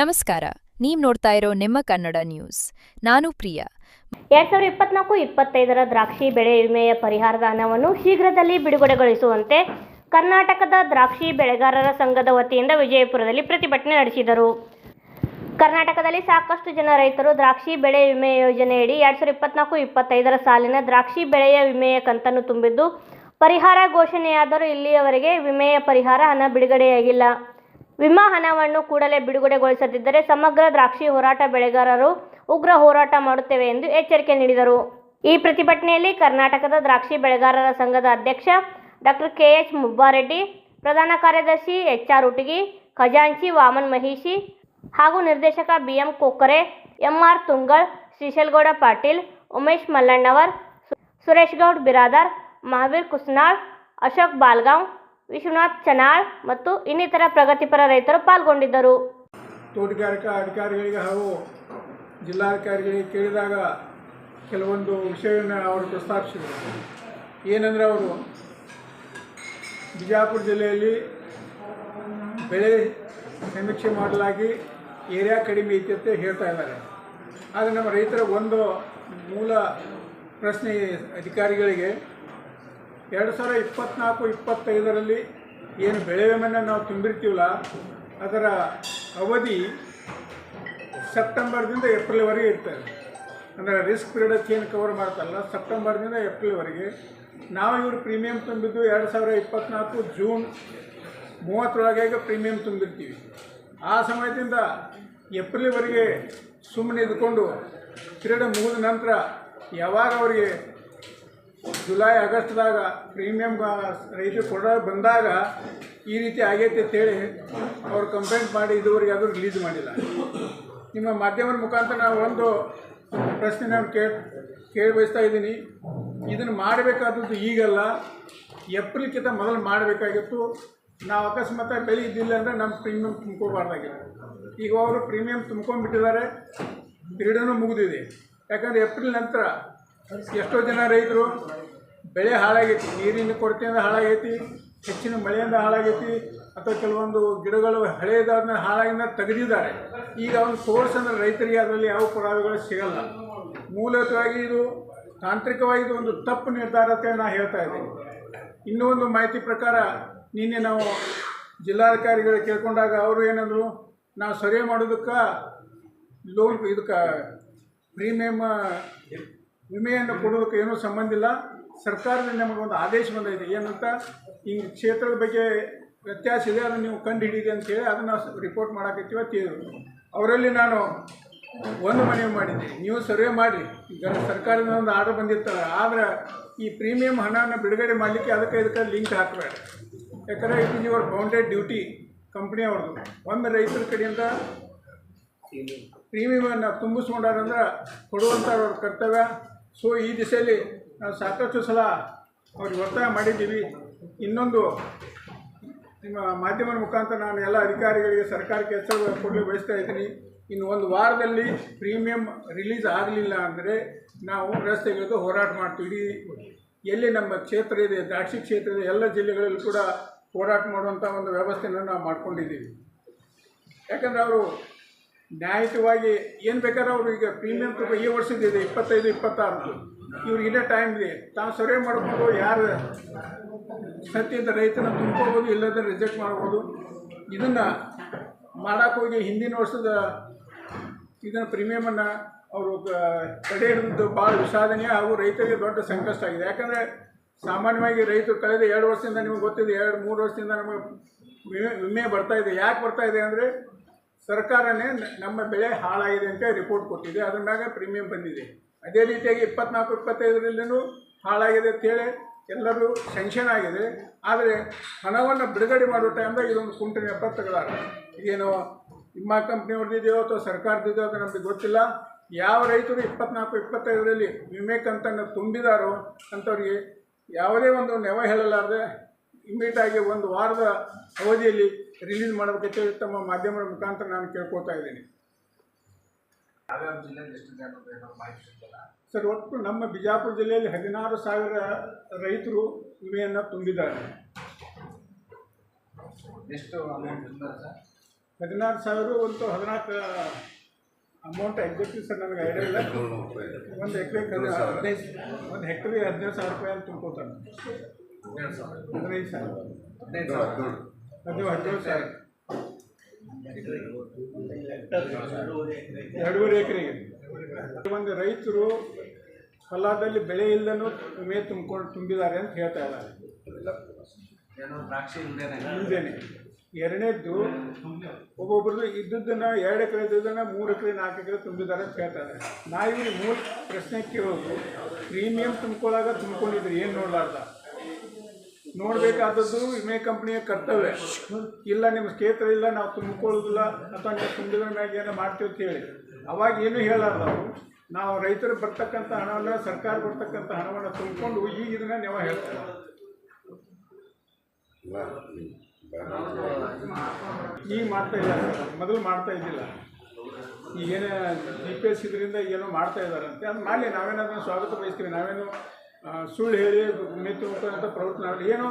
ನಮಸ್ಕಾರ, ನೀವು ನೋಡ್ತಾ ಇರೋ ನಿಮ್ಮ ಕನ್ನಡ ನ್ಯೂಸ್. ನಾನು ಪ್ರಿಯಾ. ಎರಡ್ ಸಾವಿರದ ಇಪ್ಪತ್ನಾಲ್ಕು ಇಪ್ಪತ್ತೈದರ ದ್ರಾಕ್ಷಿ ಬೆಳೆ ವಿಮೆಯ ಪರಿಹಾರದ ಹಣವನ್ನು ಶೀಘ್ರದಲ್ಲಿ ಬಿಡುಗಡೆಗೊಳಿಸುವಂತೆ ಕರ್ನಾಟಕದ ದ್ರಾಕ್ಷಿ ಬೆಳೆಗಾರರ ಸಂಘದ ವತಿಯಿಂದ ವಿಜಯಪುರದಲ್ಲಿ ಪ್ರತಿಭಟನೆ ನಡೆಸಿದರು. ಕರ್ನಾಟಕದಲ್ಲಿ ಸಾಕಷ್ಟು ಜನ ರೈತರು ದ್ರಾಕ್ಷಿ ಬೆಳೆ ವಿಮೆ ಯೋಜನೆಯಡಿ ಎರಡ್ ಸಾವಿರದ ಇಪ್ಪತ್ನಾಲ್ಕು ಇಪ್ಪತ್ತೈದರ ಸಾಲಿನ ದ್ರಾಕ್ಷಿ ಬೆಳೆಯ ವಿಮೆಯ ಕಂತನ್ನು ತುಂಬಿದ್ದು, ಪರಿಹಾರ ಘೋಷಣೆಯಾದರೂ ಇಲ್ಲಿಯವರೆಗೆ ವಿಮೆಯ ಪರಿಹಾರ ಹಣ ಬಿಡುಗಡೆಯಾಗಿಲ್ಲ. ವಿಮಾ ಹಣವನ್ನು ಕೂಡಲೇ ಬಿಡುಗಡೆಗೊಳಿಸದಿದ್ದರೆ ಸಮಗ್ರ ದ್ರಾಕ್ಷಿ ಹೋರಾಟ ಬೆಳೆಗಾರರು ಉಗ್ರ ಹೋರಾಟ ಮಾಡುತ್ತೇವೆ ಎಂದು ಎಚ್ಚರಿಕೆ ನೀಡಿದರು. ಈ ಪ್ರತಿಭಟನೆಯಲ್ಲಿ ಕರ್ನಾಟಕದ ದ್ರಾಕ್ಷಿ ಬೆಳೆಗಾರರ ಸಂಘದ ಅಧ್ಯಕ್ಷ ಡಾಕ್ಟರ್ ಕೆ ಎಚ್ ಮುಬ್ಬಾರೆಡ್ಡಿ, ಪ್ರಧಾನ ಕಾರ್ಯದರ್ಶಿ ಎಚ್ ಆರ್ ಉಟಗಿ, ಖಜಾಂಚಿ ವಾಮನ್ ಮಹಿಷಿ ಹಾಗೂ ನಿರ್ದೇಶಕ B M Kokkare M R Tungal Shrishailgouda Patil, Umesh Mallannavar Suresh Goud Biradar, Mahaveer Kusnal, Ashok Balgaon Vishwanath Chanal ಮತ್ತು ಇನ್ನಿತರ ಪ್ರಗತಿಪರ ರೈತರು ಪಾಲ್ಗೊಂಡಿದ್ದರು. ತೋಟಗಾರಿಕಾ ಅಧಿಕಾರಿಗಳಿಗೆ ಹಾಗೂ ಜಿಲ್ಲಾಧಿಕಾರಿಗಳಿಗೆ ಕೇಳಿದಾಗ ಕೆಲವೊಂದು ವಿಷಯವನ್ನು ಅವರು ಪ್ರಸ್ತಾಪಿಸಿದರು. ಏನಂದರೆ ಅವರು ಬಿಜಾಪುರ ಜಿಲ್ಲೆಯಲ್ಲಿ ಬೆಳೆ ಸಮೀಕ್ಷೆ ಮಾಡಲಾಗಿ ಏರಿಯಾ ಕಡಿಮೆ ಐತಿ ಅಂತ ಹೇಳ್ತಾ ಇದ್ದಾರೆ. ಆದರೆ ನಮ್ಮ ರೈತರ ಒಂದು ಮೂಲ ಪ್ರಶ್ನೆ ಅಧಿಕಾರಿಗಳಿಗೆ ಎರಡು ಸಾವಿರ ಇಪ್ಪತ್ನಾಲ್ಕು, ಇಪ್ಪತ್ತೈದರಲ್ಲಿ ಏನು ಬೆಳೆ ವಿಮೆನ ನಾವು ತುಂಬಿರ್ತೀವಲ್ಲ, ಅದರ ಅವಧಿ ಸೆಪ್ಟೆಂಬರ್ದಿಂದ ಏಪ್ರಿಲ್ವರೆಗೆ ಇರ್ತದೆ. ಅಂದರೆ ರಿಸ್ಕ್ ಪೀರಿಯಡ್ ಏನು ಕವರ್ ಮಾಡ್ತಾರಲ್ಲ, ಸೆಪ್ಟೆಂಬರ್ದಿಂದ ಏಪ್ರಿಲ್ವರೆಗೆ ನಾವು ಇವರು ಪ್ರೀಮಿಯಂ ತುಂಬಿದ್ದು ಎರಡು ಸಾವಿರ ಇಪ್ಪತ್ನಾಲ್ಕು ಜೂನ್ ಮೂವತ್ತರೊಳಗೆ ಪ್ರೀಮಿಯಂ ತುಂಬಿರ್ತೀವಿ. ಆ ಸಮಯದಿಂದ ಏಪ್ರಿಲ್ವರೆಗೆ ಸುಮ್ಮನೆ ಇದ್ಕೊಂಡು ಪೀರಿಯಡ್ ಮುಗಿದ ನಂತರ ಯಾವಾಗ ಅವರಿಗೆ ಜುಲೈ ಆಗಸ್ಟ್ದಾಗ ಪ್ರೀಮಿಯಮ್ ರೈತರು ಕೊಡೋ ಬಂದಾಗ ಈ ರೀತಿ ಆಗೈತೆ ಅಂತೇಳಿ ಅವ್ರು ಕಂಪ್ಲೇಂಟ್ ಮಾಡಿ ಇದುವರೆಗೆ ಅದು ರಿಲೀಸ್ ಮಾಡಿಲ್ಲ. ನಿಮ್ಮ ಮಾಧ್ಯಮದ ಮುಖಾಂತರ ನಾವು ಒಂದು ಪ್ರಶ್ನೆ ನಾನು ಕೇಳಿ ಕೇಳಿ ಬಯಸ್ತಾ ಇದ್ದೀನಿ. ಇದನ್ನು ಮಾಡಬೇಕಾದದ್ದು ಈಗಲ್ಲ. ಏಪ್ರಿಲ್ಕಿಂತ ಮೊದಲು ಮಾಡಬೇಕಾಗಿತ್ತು. ನಾವು ಅಕಸ್ಮಾತ್ ಬೆಲೆ ಇದ್ದಿಲ್ಲ ಅಂದರೆ ನಮ್ಮ ಪ್ರೀಮಿಯಮ್ ತುಂಬ್ಕೋಬಾರ್ದಾಗಿತ್ತು ಈಗ ಅವರು ಪ್ರೀಮಿಯಮ್ ತುಂಬ್ಕೊಂಡ್ಬಿಟ್ಟಿದ್ದಾರೆ. ಪೀರಿಯಡೂ ಮುಗಿದಿದೆ. ಯಾಕಂದರೆ ಏಪ್ರಿಲ್ ನಂತರ ಎಷ್ಟೋ ಜನ ರೈತರು ಬೆಳೆ ಹಾಳಾಗೈತಿ, ನೀರಿನ ಕೊರತೆಯಿಂದ ಹಾಳಾಗೈತಿ, ಹೆಚ್ಚಿನ ಮಳೆಯಿಂದ ಹಾಳಾಗೈತಿ, ಅಥವಾ ಕೆಲವೊಂದು ಗಿಡಗಳು ಹಳೆಯದಾದ್ಮೇಲೆ ಹಾಳಾಗಿಂದ ತೆಗೆದಿದ್ದಾರೆ. ಈಗ ಅವನು ತೋರಿಸಂದ್ರೆ ರೈತರಿಗೆ ಅದರಲ್ಲಿ ಯಾವ ಪುರಾವೆಗಳು ಸಿಗಲ್ಲ. ಮೂಲತವಾಗಿ ಇದು ತಾಂತ್ರಿಕವಾಗಿ ಇದು ಒಂದು ತಪ್ಪು ನಿರ್ಧಾರ ಅಂತ ನಾನು ಹೇಳ್ತಾ ಇದ್ದೀನಿ. ಇನ್ನೂ ಒಂದು ಮಾಹಿತಿ ಪ್ರಕಾರ, ನಿನ್ನೆ ನಾವು ಜಿಲ್ಲಾಧಿಕಾರಿಗಳು ಕೇಳ್ಕೊಂಡಾಗ ಅವರು ಏನಂದರು, ನಾವು ಸರಿ ಮಾಡೋದಕ್ಕೆ ಲೋನ್ ಇದಕ್ಕೆ ಪ್ರೀಮಿಯಮ್ ವಿಮೆಯನ್ನು ಕೊಡೋದಕ್ಕೆ ಏನೂ ಸಂಬಂಧ ಇಲ್ಲ. ಸರ್ಕಾರದಿಂದ ಒಂದು ಆದೇಶ ಬಂದಿದೆ ಏನಂತ, ಈ ಕ್ಷೇತ್ರದ ಬಗ್ಗೆ ವ್ಯತ್ಯಾಸ ಇದೆ, ಅದನ್ನು ನೀವು ಕಂಡು ಹಿಡೀರಿ ಅಂತೇಳಿ ಅದನ್ನು ರಿಪೋರ್ಟ್ ಮಾಡೋಕ್ಕೆ ಅಂತ ಹೇಳಿದ್ರು. ಅವರಲ್ಲಿ ನಾನು ಒಂದು ಮನವಿ ಮಾಡಿದ್ದೆ. ನೀವು ಸರ್ವೆ ಮಾಡಿರಿ. ಈಗ ಸರ್ಕಾರದಿಂದ ಒಂದು ಆರ್ಡರ್ ಬಂದಿರ್ತಾರೆ ಆದರೆ ಈ ಪ್ರೀಮಿಯಂ ಹಣವನ್ನು ಬಿಡುಗಡೆ ಮಾಡಲಿಕ್ಕೆ ಅದಕ್ಕೆ ಇದಕ್ಕೆ ಲಿಂಕ್ ಹಾಕಬೇಡ ಯಾಕಂದರೆ it is your bounded duty ಕಂಪ್ನಿಯವ್ರದ್ದು ಒಮ್ಮೆ ರೈತರ ಕಡೆಯಿಂದ ಪ್ರೀಮಿಯಮನ್ನು ತುಂಬಿಸ್ಕೊಂಡಾರಂದ್ರೆ ಕೊಡುವಂಥ ಅವ್ರ ಕರ್ತವ್ಯ. ಸೊ ಈ ದಿಸೆಯಲ್ಲಿ ನಾವು ಸಾಕಷ್ಟು ಸಲ ಅವ್ರಿಗೆ ಒತ್ತಾಯ ಮಾಡಿದ್ದೀವಿ. ಇನ್ನೊಂದು ನಿಮ್ಮ ಮಾಧ್ಯಮದ ಮುಖಾಂತರ ನಾನು ಎಲ್ಲ ಅಧಿಕಾರಿಗಳಿಗೆ ಸರ್ಕಾರಕ್ಕೆ ಹೆಸರು ಕೊಡಲು ಬಯಸ್ತಾ ಇದ್ದೀನಿ. ಇನ್ನು ಒಂದು ವಾರದಲ್ಲಿ ಪ್ರೀಮಿಯಂ ರಿಲೀಸ್ ಆಗಲಿಲ್ಲ ಅಂದರೆ ನಾವು ರಸ್ತೆಗಳಿಗೆ ಹೋರಾಟ ಮಾಡ್ತೀವಿ. ಇಡೀ ಎಲ್ಲಿ ನಮ್ಮ ಕ್ಷೇತ್ರ ಇದೆ, ದ್ರಾಕ್ಷಿ ಕ್ಷೇತ್ರ ಇದೆ, ಎಲ್ಲ ಜಿಲ್ಲೆಗಳಲ್ಲೂ ಕೂಡ ಹೋರಾಟ ಮಾಡುವಂಥ ಒಂದು ವ್ಯವಸ್ಥೆಯನ್ನು ನಾವು ಮಾಡ್ಕೊಂಡಿದ್ದೀವಿ. ಯಾಕಂದರೆ ಅವರು ನ್ಯಾಯಯುತವಾಗಿ ಏನು ಬೇಕಾದ್ರೆ ಅವರು ಈಗ ಪ್ರೀಮಿಯಂ ತುಂಬ ಈ ವರ್ಷದಿದೆ ಇಪ್ಪತ್ತೈದು, ಇಪ್ಪತ್ತಾರು. ಇವ್ರಿಗೆ ಇದೇ. ಟೈಮ್ ರೀ ತಾವು ಸರ್ವೆ ಮಾಡ್ಕೊಂಡು ಯಾರು ಸತ್ಯದ ರೈತನ ತುಂಬ್ಕೋಬೋದು ಇಲ್ಲದ ರಿಜೆಕ್ಟ್ ಮಾಡ್ಬೋದು. ಇದನ್ನು ಮಾಡೋಕ್ಕೋಗಿ ಹಿಂದಿನ ವರ್ಷದ ಇದನ್ನು ಪ್ರೀಮಿಯಮನ್ನು ಅವರು ತಡೆ ಹಿಡಿದು ಭಾಳ ವಿಷಾದನೆ ಹಾಗೂ ರೈತರಿಗೆ ದೊಡ್ಡ ಸಂಕಷ್ಟ ಆಗಿದೆ. ಯಾಕಂದರೆ ಸಾಮಾನ್ಯವಾಗಿ ರೈತರು ಕಳೆದ ಎರಡು ವರ್ಷದಿಂದ ನಿಮಗೆ ಗೊತ್ತಿದೆ, ಎರಡು, ಮೂರು ವರ್ಷದಿಂದ ನಮಗೆ ವಿಮೆ ವಿಮೆ ಬರ್ತಾ ಇದೆ. ಯಾಕೆ ಬರ್ತಾ ಇದೆ ಅಂದರೆ ಸರ್ಕಾರನೇ ನಮ್ಮ ಬೆಳೆ ಹಾಳಾಗಿದೆ ಅಂತ ರಿಪೋರ್ಟ್ ಕೊಟ್ಟಿದೆ. ಅದ್ರ ಮ್ಯಾಗ ಪ್ರೀಮಿಯಂ ಬಂದಿದೆ. ಅದೇ ರೀತಿಯಾಗಿ ಇಪ್ಪತ್ನಾಲ್ಕು ಇಪ್ಪತ್ತೈದರಲ್ಲೂ ಹಾಳಾಗಿದೆ ಅಂತೇಳಿ ಎಲ್ಲರೂ ಸ್ಯಾಂಕ್ಷನ್ ಆಗಿದೆ. ಆದರೆ ಹಣವನ್ನು ಬಿಡುಗಡೆ ಮಾಡೋ ಟೈಮ್ದಾಗ ಇದೊಂದು ಕುಂಟಿನ ಎಪ್ಪತ್ತುಗಳಾಗ ಇದೇನು ನಿಮ್ಮ ಕಂಪ್ನಿಯವ್ರದ್ದಿದೆಯೋ ಅಥವಾ ಸರ್ಕಾರದಿದೆಯೋ ಅದು ನಮಗೆ ಗೊತ್ತಿಲ್ಲ. ಯಾವ ರೈತರು ಇಪ್ಪತ್ನಾಲ್ಕು, ಇಪ್ಪತ್ತೈದರಲ್ಲಿ ವಿಮೆ ಕಂತನ್ನು ತುಂಬಿದಾರೋ ಅಂಥವ್ರಿಗೆ ಯಾವುದೇ ಒಂದು ನೆವ ಹೇಳಲಾರದೆ ಇಮ್ಮಿಡಿಯೇಟಾಗಿ ಒಂದು ವಾರದ ಅವಧಿಯಲ್ಲಿ ರಿಲೀಸ್ ಮಾಡಬೇಕಂತೇಳಿ ತಮ್ಮ ಮಾಧ್ಯಮದ ಮುಖಾಂತರ ನಾನು ಕೇಳ್ಕೊತಾ ಇದ್ದೀನಿ. ಸರ್ ಒಟ್ಟು ನಮ್ಮ ಬಿಜಾಪುರ ಜಿಲ್ಲೆಯಲ್ಲಿ ಹದಿನಾರು ಸಾವಿರ ರೈತರು ವಿಮೆಯನ್ನು ತುಂಬಿದ್ದಾರೆ. ಎಷ್ಟು ಅಮೌಂಟ್ ಸರ್? ಹದಿನಾರು ಸಾವಿರ ಒಂದು ಹದಿನಾಲ್ಕು ಅಮೌಂಟ್ ಎಕ್ಸಾಕ್ಟ್ಲಿ ಸರ್ ನನಗೆ ಐಡಿಯಾ ಇಲ್ಲ. ಒಂದು ಎಕ್ರೆ ಹದಿನೈದು ಒಂದು ಹೆಕ್ಟರಿಗೆ ಹದಿನೈದು ಸಾವಿರ ರೂಪಾಯಿ ಅಂತ ತುಂಬ್ಕೋತಾನೆ ಹದಿನೈದು ಸಾವಿರ. ಹದಿನೇಳು ಹದಿನೇಳು ಸಾವಿರ. ಎರಡೂವರೆ ಎಕರೆಗೆ. ಒಂದು ರೈತರು ಹೊಲದಲ್ಲಿ ಬೆಳೆ ಇಲ್ಲದನ್ನು ವಿಮೆ ತುಂಬಿಕೊಂಡು ತುಂಬಿದ್ದಾರೆ ಅಂತ ಹೇಳ್ತಾ ಇದ್ದಾರೆ. ಎರಡನೇದ್ದು ಒಬ್ಬೊಬ್ರದ್ದು ಇದ್ದದ್ದನ್ನ ಎರಡು ಎಕರೆ ಇದ್ದದನ್ನ ಮೂರು ಎಕರೆ, ನಾಲ್ಕು ಎಕರೆ ತುಂಬಿದ್ದಾರೆ ಅಂತ ಹೇಳ್ತಾರೆ ನಾ ಇವ್ರಿಗೆ ಮೂರು ಪ್ರಶ್ನೆ ಕೇಳೋದು, ಪ್ರೀಮಿಯಂ ತುಂಬ್ಕೊಳ್ಳಾಗ ತುಂಬ್ಕೊಂಡಿದ್ರು ಏನು ನೋಡ್ಲಾರ್ದ? ನೋಡಬೇಕಾದದ್ದು ವಿಮೆ ಕಂಪ್ನಿಯ ಕರ್ತವ್ಯ. ಇಲ್ಲ, ನಿಮ್ಮ ಕ್ಷೇತ್ರ ಇಲ್ಲ ನಾವು ತುಂಬಿಕೊಳ್ಳೋದಿಲ್ಲ, ಅಥವಾ ನೀವು ತುಂಬಿದ್ರ ಮ್ಯಾಗ ಏನೋ ಮಾಡ್ತೀವಿ ಅಂತ ಹೇಳಿ. ಅವಾಗ ಏನು ಹೇಳಲ್ಲ ನಾವು ನಾವು ರೈತರು ಬರ್ತಕ್ಕಂಥ ಹಣವನ್ನು, ಸರ್ಕಾರ ಬರ್ತಕ್ಕಂಥ ಹಣವನ್ನು ತುಂಬಿಕೊಂಡು ಈಗ ಇದನ್ನ ನೀವು ಹೇಳ್ತಾರೆ. ಈಗ ಮಾಡ್ತಾ ಇಲ್ಲ. ಮೊದಲು ಮಾಡ್ತಾ ಇದ್ದಿಲ್ಲ. ಈಗೇನು ಜಿ ಪಿ ಎಸ್ ಇದರಿಂದ ಏನೋ ಮಾಡ್ತಾ ಇದ್ದಾರಂತೆ ಅದು ಮಾಡಲಿ ನಾವೇನಾದ್ರೂ ಸ್ವಾಗತ ಬಯಸ್ತೀವಿ. ನಾವೇನು ಸುಳ್ಳು ಹೇಳಿ ಮಿತ್ತು ಅಂತ ಪ್ರವೃತ್ತಿ ಮಾಡಿ ಏನೋ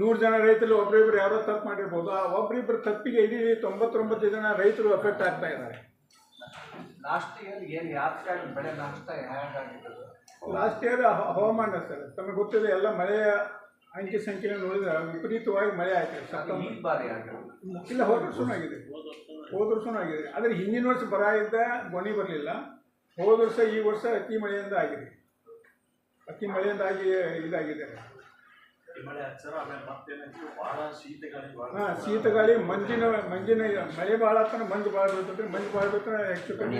ನೂರು ಜನ ರೈತರು ಒಬ್ಬರಿಬ್ಬರು ಯಾರೋ ತಪ್ಪು ಮಾಡಿರ್ಬೋದು. ಆ ಒಬ್ಬರಿಬ್ಬರು ತಪ್ಪಿಗೆ ಇಡೀ ತೊಂಬತ್ತೊಂಬತ್ತು ಜನ ರೈತರು ಎಫೆಕ್ಟ್ ಆಗ್ತಾ ಇದ್ದಾರೆ. ಲಾಸ್ಟ್ ಇಯರ್ ಹವಾಮಾನ ಸರ್ ತಮಗೆ ಗೊತ್ತಿದೆ ಎಲ್ಲ ಮಳೆಯ ಅಂಕಿ ಸಂಖ್ಯೆ ನೋಡಿದ್ರೆ ವಿಪರೀತವಾಗಿ ಮಳೆ ಆಯ್ತು. ಸೆಪ್ಟೆಂಬರ್ ಬಾರಿ ಇಲ್ಲ ಹೋದ ವರ್ಷನೂ ಆಗಿದೆ. ಹೋದ ವರ್ಷನೂ ಆಗಿದೆ. ಆದರೆ ಹಿಂದಿನ ವರ್ಷ ಬರ ಇದ್ದ ಗೊನಿ ಬರಲಿಲ್ಲ. ಹೋದ ವರ್ಷ ಈ ವರ್ಷ ಅತಿ ಮಳೆಯಿಂದ ಆಗಿದೆ. ಅತಿ ಮಳೆಯಿಂದಾಗಿ ಇದಾಗಿದೆ. ಭಾಳ ಶೀತ ಗಾಳಿ ಹಾಂ ಮಂಜಿನ ಮಂಜಿನ ಮಳೆ ಭಾಳ ಆಗ್ತಾನೆ ಮಂಜು ಭಾಳ ಬೀಳ್ತದೆ ಮಂಜು ಭಾಳ ಬೀಳ್ತಾನೆ ಹೆಚ್ಚು ಕಮ್ಮಿ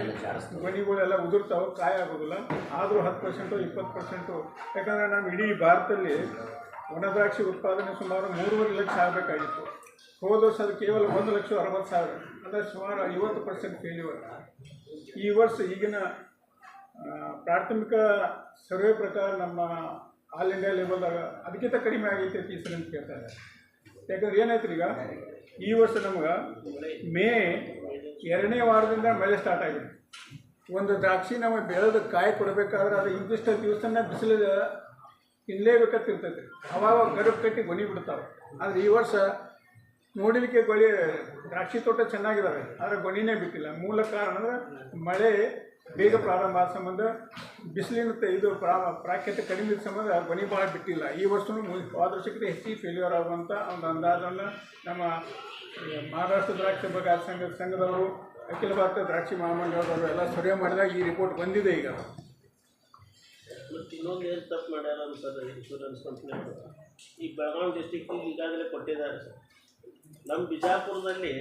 ಮನೆಗಳೆಲ್ಲ ಉದುರ್ತಾವೆ ಕಾಯಿ ಆಗೋದಿಲ್ಲ. ಆದರೂ ಹತ್ತು ಪರ್ಸೆಂಟು ಇಪ್ಪತ್ತು ಪರ್ಸೆಂಟು. ಯಾಕಂದರೆ ನಮ್ಮ ಇಡೀ ಭಾರತದಲ್ಲಿ ಒಣದ್ರಾಕ್ಷಿ ಉತ್ಪಾದನೆ ಸುಮಾರು ಮೂರುವರೆ ಲಕ್ಷ ಆಗಬೇಕಾಗಿತ್ತು. ಹೋದ ವರ್ಷ ಅದು ಕೇವಲ ಒಂದು ಲಕ್ಷ ಅರವತ್ತು ಸಾವಿರ. ಅಂದರೆ ಸುಮಾರು ಐವತ್ತು ಪರ್ಸೆಂಟ್ ಫೇಲ್ಯೂರ್ ಈ ವರ್ಷ ಈಗಿನ ಪ್ರಾಥಮಿಕ ಸರ್ವೆ ಪ್ರಕಾರ ನಮ್ಮ ಆಲ್ ಇಂಡಿಯಾ ಲೆವೆಲ್ದಾಗ ಅದಕ್ಕಿಂತ ಕಡಿಮೆ ಆಗೈತೆ ಈ ಅಂತ ಕೇಳ್ತಾರೆ ಯಾಕಂದ್ರೆ ಏನಾಯ್ತು ಈಗ? ಈ ವರ್ಷ ನಮ್ಗೆ ಮೇ ಎರಡನೇ ವಾರದಿಂದ ಮಳೆ ಸ್ಟಾರ್ಟ್ ಆಗಿದೆ. ಒಂದು ದ್ರಾಕ್ಷಿ ನಮಗೆ ಬೆಳೆದು ಕಾಯಿ ಕೊಡಬೇಕಾದ್ರೆ ಅದು ಇಂತಿಷ್ಟು ದಿವಸನ ಬಿಸಿಲು ತಿನ್ನಲೇಬೇಕಂತ ಇರ್ತೈತಿ. ಅವಾಗ ಗರ್ಭ ಕಟ್ಟಿ ಗೊನಿ ಬಿಡ್ತಾವೆ. ಆದರೆ ಈ ವರ್ಷ ನೋಡಲಿಕ್ಕೆ ಗೊಳಿ ದ್ರಾಕ್ಷಿ ತೋಟ ಚೆನ್ನಾಗಿದ್ದಾವೆ ಆದರೆ ಗೊನಿನೇ ಬಿಟ್ಟಿಲ್ಲ. ಮೂಲ ಕಾರಣ ಅಂದರೆ ಮಳೆ ಬೇಗ ಪ್ರಾರಂಭ ಆದ ಸಂಬಂಧ ಬಿಸಿಲಿನ ಇದು ಪ್ರಾ ಪ್ರಾಖ್ಯತೆ ಕಡಿಮೆ ಇದ್ದ ಸಂಬಂಧ ಬನಿ ಭಾಳ ಬಿಟ್ಟಿಲ್ಲ. ಈ ವರ್ಷವೂ ಹೋದ ವರ್ಷಕ್ಕಿಂತ ಫೇಲ್ಯೂರ್ ಆಗುವಂಥ ಒಂದು ಅಂದಾಜನ್ನು ನಮ್ಮ ಮಹಾರಾಷ್ಟ್ರ ದ್ರಾಕ್ಷಿ ಬಗ್ಗೆ ಸಂಘ ಸಂಘದವರು, ಅಖಿಲ ಭಾರತ ದ್ರಾಕ್ಷಿ ಮಹಾಮಂಡಲದವರು ಎಲ್ಲ ಸರ್ವೆ ಮಾಡಿದಾಗ ಈ ರಿಪೋರ್ಟ್ ಬಂದಿದೆ ಈಗ. ಇನ್ನೊಂದು ಏನು ತಪ್ಪು ಮಾಡ್ಯಾರ ಸರ್ ಇನ್ಶೂರೆನ್ಸ್ ಕಂಪ್ನಿ ಈ ಬೆಳಗಾವಿ ಡಿಸ್ಟಿಕ್ಕಿಗೆ ಈಗಾಗಲೇ ಕೊಟ್ಟಿದ್ದಾರೆ ಸರ್. ನಮ್ಮ ಬಿಜಾಪುರದಲ್ಲಿ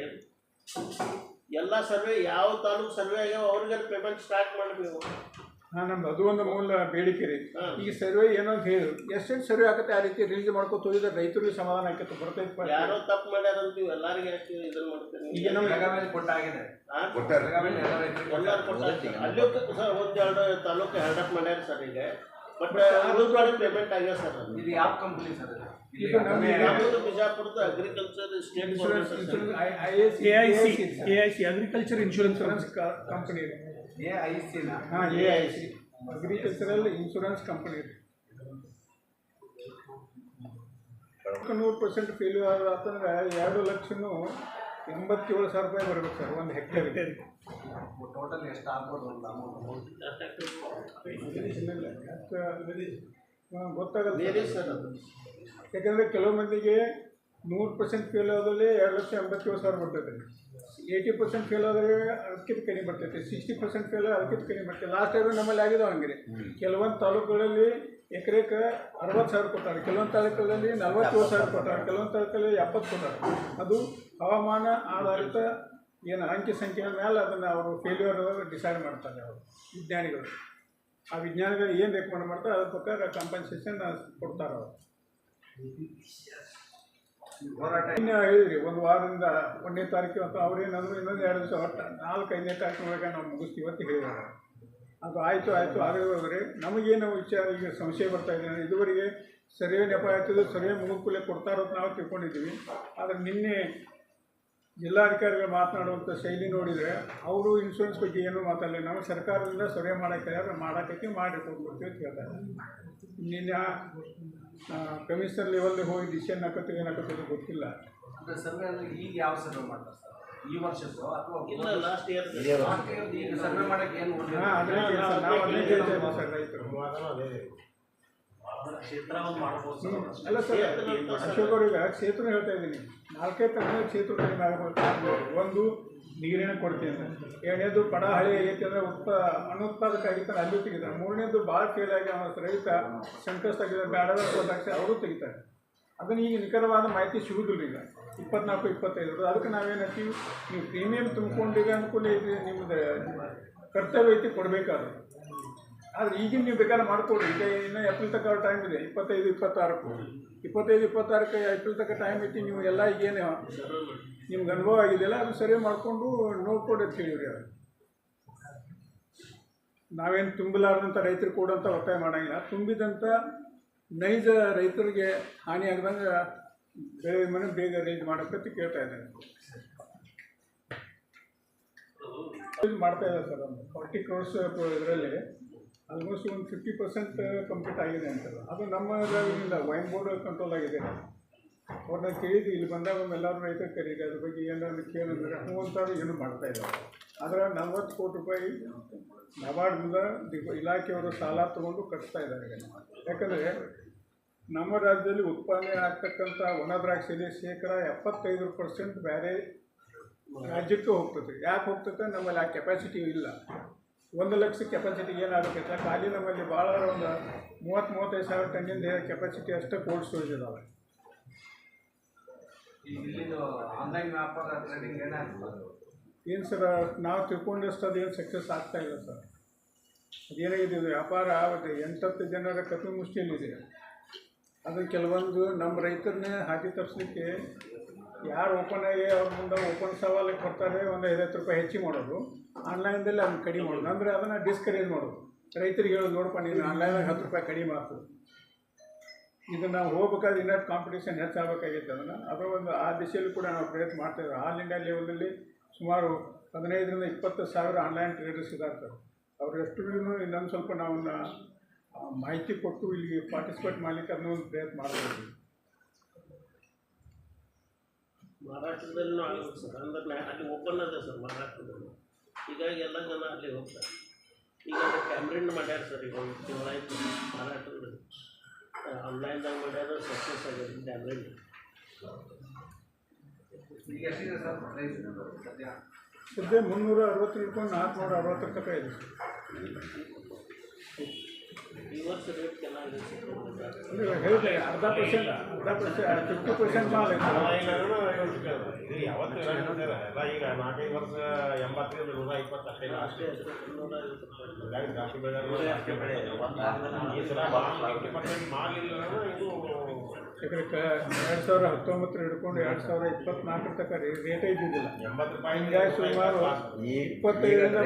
ಎಲ್ಲ ಸರ್ವೆ ಯಾವ ತಾಲೂಕು ಸರ್ವೆ ಆಗ್ಯಾವ ಅವ್ರಿಗೆ ಪೇಮೆಂಟ್ ಸ್ಟಾರ್ಟ್ ಮಾಡಬೇಕು. ಹಾಂ ನಮ್ದು ಅದು ಒಂದು ಮೂಲ ಬೇಡಿಕೆ ರೀ. ಈಗ ಸರ್ವೆ ಏನೋ ಅಂತ ಹೇಳಿ ಎಷ್ಟೆಷ್ಟು ಸರ್ವೆ ಆಗುತ್ತೆ ಆ ರೀತಿ ರಿಲೀಸ್ ಮಾಡ್ಕೊತ ಹೋಗಿದ್ರೆ ರೈತರಿಗೆ ಸಮಾಧಾನ ಆಕೈತೆ ಬರ್ತೈತೆ ಯಾರೋ ತಪ್ಪು ಮಾಡ್ಯಾರ ಅಂತೀವಿ ಎಲ್ಲರಿಗೆ ಯಾಕೆ ಇದನ್ನು ಮಾಡ್ತೇನೆ ಈಗ ನಮ್ಮ ಬೆಳಗಾವಿಯಲ್ಲಿ ಕೊಟ್ಟಾಗಿದೆ ಎಲ್ಲರೂ ಕೊಟ್ಟಾರ? ಅಲ್ಲೂ ಸರ್ ಒಂದು ಎರಡು ತಾಲೂಕು ಹೆಲ್ಡಪ್ ಮಾಡ್ಯಾರ ಸರ್ ಈಗ. ಬಟ್ ಪೇಮೆಂಟ್ ಆಗ್ಯಾವ ಸರ್ ಇದು ಯಾವ ಕಂಪ್ನಿ ಸರ್ ಬಿಜಾಪುರದ agriculture state I A I C A I C agriculture insurance company ಇದೆ. AIC ನಾ? ಹಾಂ A I C agricultural insurance company ಇದೆ. ನೂರು ಪರ್ಸೆಂಟ್ ಫೇಲ್ಯೂರ್ ಆತಂದ್ರೆ ಎರಡು ಲಕ್ಷನೂ ಎಂಬತ್ತೇಳು ಸಾವಿರ ರೂಪಾಯಿ ಬರಬೇಕು ಸರ್ ಒಂದು ಹೆಕ್ಟೇರ್ ಟೋಟಲ್ ಎಷ್ಟು ಆಗ್ಬೋದು ಒಂದು ಅಮೌಂಟ್ ಗೊತ್ತಾಗಲ್ಲ ಸರ್ ಅದು. ಯಾಕಂದರೆ ಕೆಲವು ಮಂದಿಗೆ ನೂರು ಪರ್ಸೆಂಟ್ ಫೇಲ್ ಆದಲ್ಲಿ ಎರಡು ಲಕ್ಷ ಎಂಬತ್ತೇಳು ಸಾವಿರ ಬರ್ತೈತೆ ಏಯ್ಟಿ ಪರ್ಸೆಂಟ್ ಫೇಲ್ ಆದರೆ ಅದಕ್ಕಿಂತ ಕಡಿಮೆ ಬರ್ತೈತೆ. ಸಿಕ್ಸ್ಟಿ ಪರ್ಸೆಂಟ್ ಫೇಲ್ ಅದಕ್ಕಿಂತ ಕಡಿಮೆ ಬರ್ತೈತೆ. ಲಾಸ್ಟ್ ಟೈಮ್ ನಮ್ಮಲ್ಲಿ ಆಗಿದೆ ಹಂಗೆ ಕೆಲವೊಂದು ತಾಲೂಕುಗಳಲ್ಲಿ ಎಕರೆಗೆ ಅರವತ್ತು ಸಾವಿರ ಕೊಟ್ಟಾರೆ. ಕೆಲವೊಂದು ತಾಲೂಕಲ್ಲಿ ನಲ್ವತ್ತೇಳು ಸಾವಿರ ಕೊಟ್ಟಾರೆ. ಕೆಲವೊಂದು ತಾಲೂಕಲ್ಲಿ ಎಪ್ಪತ್ತು ಕೊಟ್ಟಾರೆ. ಅದು ಹವಾಮಾನ ಆಧಾರಿತ ಏನು ಅಂಕಿ ಸಂಖ್ಯೆಯ ಮೇಲೆ ಅದನ್ನು ಅವರು ಫೇಲ್ಯೂರ್ ಡಿಸೈಡ್ ಮಾಡ್ತಾರೆ ಅವರು ವಿಜ್ಞಾನಿಗಳು. ಆ ವಿಜ್ಞಾನಿಗಳು ಏನು ರೆಕಮೆಂಡ್ ಮಾಡ್ತಾರೆ ಅದ್ರ ಪ್ರಕಾರ ಕಾಂಪನ್ಸೇಷನ್ ಕೊಡ್ತಾರೆ ಅವರು. ಹೇಳಿದ್ರಿ, ಒಂದು ವಾರದಿಂದ ಒಂದನೇ ತಾರೀಕು ಅಂತ ಅವ್ರೇನಾದ್ರು ಇನ್ನೊಂದು ಎರಡು ದಿವಸ ಒಟ್ಟು ನಾಲ್ಕು ಐದನೇ ನಾವು ಮುಗಿಸ್ತೀವಿ ಅಂತ ಹೇಳಿದ್ದಾರೆ. ಅದು ಆಯಿತು ಆಯಿತು ಆಗಿರೋದ್ರೆ ನಮಗೇನು ವಿಚಾರ ಈಗ ಸಂಶಯ ಬರ್ತಾ ಇದೆ ಇದುವರೆಗೆ ಸರ್ವೆ ನೆಪ ಆಯ್ತದೆ ಸರ್ವೆ ಮುಗುಕುಲೆ ಕೊಡ್ತಾರೋ ನಾವು ತಿಳ್ಕೊಂಡಿದ್ದೀವಿ. ಆದರೆ ನಿನ್ನೆ ಜಿಲ್ಲಾಧಿಕಾರಿಗಳು ಮಾತನಾಡುವಂಥ ಶೈಲಿ ನೋಡಿದರೆ ಅವರು ಇನ್ಶೂರೆನ್ಸ್ ಬಗ್ಗೆ ಏನು ಮಾತಾಡಲಿ ನಾವು ಸರ್ಕಾರದಿಂದ ಸರ್ವೆ ಮಾಡೋಕ್ಕೆ ಮಾಡೋಕ್ಕೆ ಮಾಡಿ ಕೊಟ್ಬಿಡ್ತೀವಿ ಅಂತ ಹೇಳ್ತಾರೆ. ನಿನ್ನೆ ಕಮಿಷನರ್ ಲೆವೆಲ್ಗೆ ಹೋಗಿ ಡಿಸಿಷನ್ ಹಾಕತ್ತೀವಿ ಏನಾಕತ್ತೀವಿ ಗೊತ್ತಿಲ್ಲ. ಅಂದ್ರೆ ಸರ್ವೆ ಅಂದರೆ ಈಗ ಯಾವ ಸರ್ವೆ ಮಾಡ್ತಾರೆ ಸರ್? ಈ ವರ್ಷದ್ದು ಅಥವಾ ಇಲ್ಲ ಲಾಸ್ಟ್ ಇಯರ್ ಲಾಸ್ಟ್ ಇಯರ್ ಈಗ ಸರ್ವೆ ಮಾಡಕ್ಕೆ ಏನು ಸರ್ ರೈತರು. ಅಲ್ಲ ಸರ್ ಅಶೋಕ್ ಅವ್ರಿಗೆ ಕ್ಷೇತ್ರ ಹೇಳ್ತಾ ಇದ್ದೀನಿ. ನಾಲ್ಕೇ ತರಹ ಕ್ಷೇತ್ರ ಕಡಿಮೆ ಆಗಬೇಕು ಒಂದು ನೀರಿನ ಕೊಡ್ತೀನಿ ಅಂತ ಎರಡನೇದು ಪಡ ಹಳಿ ಆಗೈತೆ ಅಂದರೆ ಉತ್ಪ ಅನುತ್ಪಾದಕ ಆಗಿರ್ತಾನೆ ಅಲ್ಲೂ ತೆಗಿತಾರೆ. ಮೂರನೇದು ಭಾಳ ಫೇಲ್ ಆಗಿ ಅವನ ರೈತ ಸಂಕಷ್ಟ ಆಗಿದೆ ಹೋದಾಕ್ಷ ಅವರು ತೆಗಿತಾರೆ. ಅದನ್ನು ಈಗ ನಿಖರವಾದ ಮಾಹಿತಿ ಸಿಗುದಿಲ್ಲ ಈಗ. ಇಪ್ಪತ್ನಾಲ್ಕು, ಇಪ್ಪತ್ತೈದು ಅದಕ್ಕೆ ನಾವೇನು ಅಂತೀವಿ ನೀವು ಪ್ರೀಮಿಯಂ ತುಂಬಿಕೊಂಡಿಗ ಅನುಕೂಲ ಇದೆ ನಿಮ್ಮದು ಕರ್ತವ್ಯ ಐತಿ, ಕೊಡಬೇಕಾದ್ರೆ. ಆದ್ರೆ ಈಗಿನ ನೀವು ಬೇಕಾದ್ರೆ ಮಾಡ್ಕೊಡ್ರಿ ಈಗ ಇನ್ನು ಎಪ್ರಿಲ್ ತನಕ ಟೈಮ್ ಇದೆ. ಇಪ್ಪತ್ತೈದು, ಇಪ್ಪತ್ತಾರಕ್ಕೂ. ಇಪ್ಪತ್ತೈದು, ಇಪ್ಪತ್ತಾರಕ್ಕೆ ಏಪ್ರಿಲ್ ತನಕ ಟೈಮ್ ಐತಿ, ನೀವು ಎಲ್ಲ ಈಗೇನು ನಿಮ್ಗೆ ಅನುಭವ ಆಗಿದೆಯಲ್ಲ, ಅದು ಸರಿ ಮಾಡಿಕೊಂಡು ನೋಡ್ಕೊಡಿ ಅಂತ ಹೇಳಿವ್ರಿ ಅದು ನಾವೇನು ತುಂಬಲಾರ್ದಂಥ ರೈತರು ಕೊಡೋಂಥ ಒತ್ತಾಯ ಮಾಡೋಂಗಿಲ್ಲ. ತುಂಬಿದಂಥ ನೈಜ ರೈತರಿಗೆ ಹಾನಿ ಆಗದಂಗೆ ಬೆಳೆ ವಿಮೆನ ಬೇಗ ರೇಂಜ್ ಮಾಡೋಕ್ಕಂತ ಕೇಳ್ತಾ ಇದ್ದಾರೆ ಇದು ಮಾಡ್ತಾ ಇದ್ದಾರೆ ಸರ್ ಒಂದು ಫಾರ್ಟಿ ಕ್ರೋರ್ಸ್ ಇದರಲ್ಲಿ ಆಲ್ಮೋಸ್ಟ್ ಒಂದು ಫಿಫ್ಟಿ ಪರ್ಸೆಂಟ್ ಕಂಪ್ಲೀಟ್ ಆಗಿದೆ ಅಂತ. ಅದು ನಮ್ಮ ವೈನ್ ಬೋರ್ಡ್ ಕಂಟ್ರೋಲ್ ಆಗಿದೆ. ಅವ್ರನ್ನ ಕೇಳಿದ್ದು ಇಲ್ಲಿ ಬಂದಾಗ ಎಲ್ಲರೂ ರೈತರು ಕರೀರಿ, ಅದ್ರ ಬಗ್ಗೆ ಏನಾದ್ರು ಕೇಳಿದ್ರೆ ಹ್ಞೂ ಅಂತಾರೆ ಏನು ಮಾಡ್ತಾ ಇದ್ದಾರೆ ಆದರೆ ನಲ್ವತ್ತು ಕೋಟಿ ರೂಪಾಯಿ ನಬಾರ್ಡ್ನಿಂದ ಇಲಾಖೆಯವರು ಸಾಲ ತೊಗೊಂಡು ಕಟ್ತಾ ಇದ್ದಾರೆ. ಯಾಕಂದರೆ ನಮ್ಮ ರಾಜ್ಯದಲ್ಲಿ ಉತ್ಪಾದನೆ ಆಗ್ತಕ್ಕಂಥ ಒಣ ದ್ರಾಕ್ಷಿಯಲ್ಲಿ ಶೇಕಡ ಎಪ್ಪತ್ತೈದು ಪರ್ಸೆಂಟ್ ಬೇರೆ ರಾಜ್ಯಕ್ಕೆ ಹೋಗ್ತದೆ. ಯಾಕೆ ಹೋಗ್ತದೆ? ನಮ್ಮಲ್ಲಿ ಆ ಕೆಪಾಸಿಟಿ ಇಲ್ಲ. ಒಂದು ಲಕ್ಷ ಕೆಪಾಸಿಟಿ ಏನಾಗುತ್ತೆ ಖಾಲಿ ನಮ್ಮಲ್ಲಿ ಭಾಳ ಒಂದು ಮೂವತ್ತು ಮೂವತ್ತೈದು ಸಾವಿರ ಟನ್ನಿಂದ ಕೆಪಾಸಿಟಿ ಅಷ್ಟೇ ಕೋಲ್ಡ್ ಸ್ಟೋರೇಜ್ ಈಗ ಇಲ್ಲಿದು ಆನ್ಲೈನ್ ವ್ಯಾಪಾರ ಟ್ರೇಡಿಂಗ್ ಏನಾಗ್ತದೆ ಏನು ಸರ್, ನಾವು ತಿಳ್ಕೊಂಡಷ್ಟು ಅದೇನು ಸಕ್ಸಸ್ ಆಗ್ತಾ ಇಲ್ಲ ಸರ್. ಅದೇನಾಗಿದೆ ವ್ಯಾಪಾರ ಎಂಟತ್ತು ಜನರ ಕಪಿ ಮುಷ್ಟಿಯಲ್ಲಿದೆ. ಅದು ಕೆಲವೊಂದು ನಮ್ಮ ರೈತರನ್ನೇ ಹಾಕಿ ತರಿಸ್ಲಿಕ್ಕೆ ಯಾರು ಓಪನ್ ಆಗಿ ಅವ್ರ ಮುಂದೆ ಓಪನ್ ಸವಾಲಿಗೆ ಕೊಡ್ತಾರೆ, ಒಂದು ಐವತ್ತು ರೂಪಾಯಿ ಹೆಚ್ಚಿಗೆ ಮಾಡೋದು. ಆನ್ಲೈನ್ದಲ್ಲಿ ಅದನ್ನು ಕಡಿಮೆ ಮಾಡೋದು. ಅಂದರೆ ಅದನ್ನು ಡಿಸ್ಕರೇಜ್ ಮಾಡೋದು. ರೈತರಿಗೆ ಹೇಳೋದು, ನೋಡಪ್ಪ, ನೀನು ಆನ್ಲೈನಾಗ ಹತ್ತು ರೂಪಾಯಿ ಕಡಿಮೆ ಆಗ್ತದೆ ಇದು ನಾವು ಹೋಗ್ಬೇಕಾದ್ರೆ ಇನ್ನೊಂದು ಕಾಂಪಿಟೇಷನ್ ಹೆಚ್ಚಾಗಬೇಕಾಗಿತ್ತು ಅದನ್ನು. ಅದರ ಒಂದು ಆ ದಿಶೆಯಲ್ಲಿ ಕೂಡ ನಾವು ಪ್ರಯತ್ನ ಮಾಡ್ತಾ ಇದ್ದೀವಿ. ಆಲ್ ಇಂಡಿಯಾ ಲೆವೆಲಲ್ಲಿ ಸುಮಾರು ಹದಿನೈದರಿಂದ ಇಪ್ಪತ್ತು ಸಾವಿರ ಆನ್ಲೈನ್ ಟ್ರೇಡರ್ಸ್ ಇದ್ದಾರೆ ಅವರೆಷ್ಟು ಇನ್ನೊಂದು ಸ್ವಲ್ಪ ನಾವು ಮಾಹಿತಿ ಕೊಟ್ಟು ಇಲ್ಲಿ ಪಾರ್ಟಿಸಿಪೇಟ್ ಮಾಡಲಿಕ್ಕೆ ಅದನ್ನ ಒಂದು ಪ್ರಯತ್ನ ಮಾಡ್ತೀವಿ ಮಹಾರಾಷ್ಟ್ರದಲ್ಲೂ ಆಗ್ಬೇಕು ಸರ್. ಅಂದ್ರೆ ಅಲ್ಲಿ ಓಪನ್ ಅದ ಸರ್ ಮಹಾರಾಷ್ಟ್ರದಲ್ಲಿ. ಹೀಗಾಗಿ ಎಲ್ಲ ಜನ ಅಲ್ಲಿ ಹೋಗ್ತಾರೆ. ಈಗ ಕ್ಯಾಮ್ರಿಂಡ್ ಮಾಡ್ಯಾರ ಸರ್, ಈಗ ತಿಂಗಳಾಯ್ತು ಮಹಾರಾಷ್ಟ್ರದಲ್ಲಿ. ಆನ್ಲೈನ್ದಾಗ ಮಾಡ್ಯಾರ ಸಕ್ಸಸ್ ಆಗಿದೆ ಕ್ಯಾಮ್ರಿನ್ ಈಗ ಎಷ್ಟಿದೆ ಸರ್ ಪ್ರೈಸ್ ಸದ್ಯ? ಸದ್ಯ ಮುನ್ನೂರ ಅರವತ್ತು ಹಿಡ್ಕೊಂಡು ನಾಲ್ಕುನೂರ ಅರವತ್ತರ ತನಕ ಇದೆ. ಸರ್ ಈ ವರ್ಷ ಅರ್ಧ ಮಾಲ್ ಈಗ ನಾಲ್ಕೈದು ವರ್ಷ ಎಂಬತ್ತರಿಂದ ನೂರ ಇಪ್ಪತ್ತು ಅಷ್ಟೇ ಅಷ್ಟೇ ದ್ರಾಕ್ಷಿ ಬೆಳೆ ಈ ಸಲ ಫಿಫ್ಟಿ ಪರ್ಸೆಂಟ್ ಮಾಡಲಿಲ್ಲ ಇದು ಯಾಕಂದ್ರೆ ಕ ಎರಡು ಸಾವಿರ ಹತ್ತೊಂಬತ್ತರ ಹಿಡ್ಕೊಂಡು ಎರಡು ಸಾವಿರ ಇಪ್ಪತ್ನಾಲ್ಕರ ತನಕ ರೇಟೇ ಇದ್ದಿದ್ದಿಲ್ಲ. ಹಿಂಗಾಗಿ ಸುಮಾರು ಇಪ್ಪತ್ತೈದರಿಂದ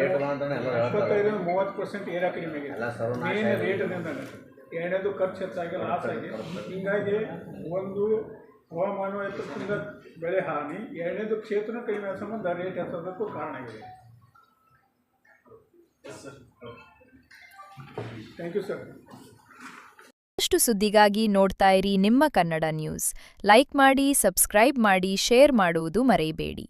ಇಪ್ಪತ್ತೈದರಿಂದ ಮೂವತ್ತು ಪರ್ಸೆಂಟ್ ಏರಾ ಕಡಿಮೆ ಆಗಿದೆ. ಮೇನ್ ರೇಟ್ನಿಂದ ಎರಡನೇದು ಖರ್ಚು ಹೆಚ್ಚಾಗಿ ಲಾಸ್ ಆಗಿ. ಹೀಗಾಗಿ ಒಂದು ಹವಾಮಾನ ವೈಪರೀತ್ಯದಿಂದ ಬೆಳೆ ಹಾನಿ ಎರಡನೇದು ಕ್ಷೇತ್ರ ಕಡಿಮೆ ಸಂಬಂಧ ರೇಟ್ ಹೆಚ್ಚೋದಕ್ಕೂ ಕಾರಣ ಆಗಿದೆ. ಥ್ಯಾಂಕ್ ಯು ಸರ್ ಮತ್ತಷ್ಟು ಸುದ್ದಿಗಾಗಿ ನೋಡ್ತಾ ಇರಿ ನಿಮ್ಮ ಕನ್ನಡ ನ್ಯೂಸ್. ಲೈಕ್ ಮಾಡಿ ಸಬ್ಸ್ಕ್ರೈಬ್ ಮಾಡಿ ಶೇರ್ ಮಾಡುವುದು ಮರೆಯಬೇಡಿ.